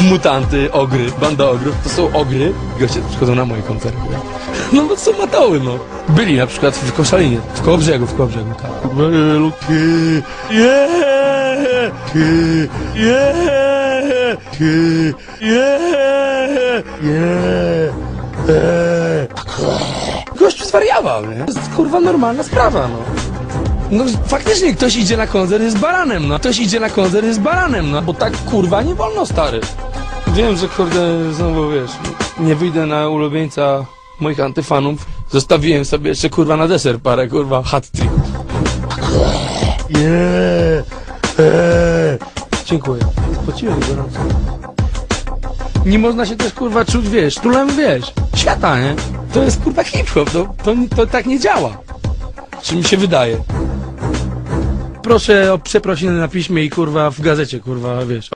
mutanty, ogry, banda ogrów, to są ogry, goście przychodzą na moje koncerty. No bo są matoły, no. Byli na przykład w Koszalinie, w Kołobrzegu, w Kołobrzegu, tak. Gość zwariował, nie? To jest kurwa normalna sprawa, no. No faktycznie ktoś idzie na koncert jest baranem, no. Ktoś idzie na koncert jest baranem, no. Bo tak kurwa nie wolno, stary. Wiem, że kurde znowu wiesz, nie wyjdę na ulubieńca moich antyfanów. Zostawiłem sobie jeszcze kurwa na deser parę kurwa hat tricków. Yeah. Eee. Dziękuję. Spociłem gorąco. Nie można się też kurwa czuć, wiesz, królem wiesz, świata, nie? To jest kurwa hip-hop, to, to, to tak nie działa. Czy mi się wydaje. Proszę o przeprosiny na piśmie i kurwa w gazecie, kurwa, wiesz.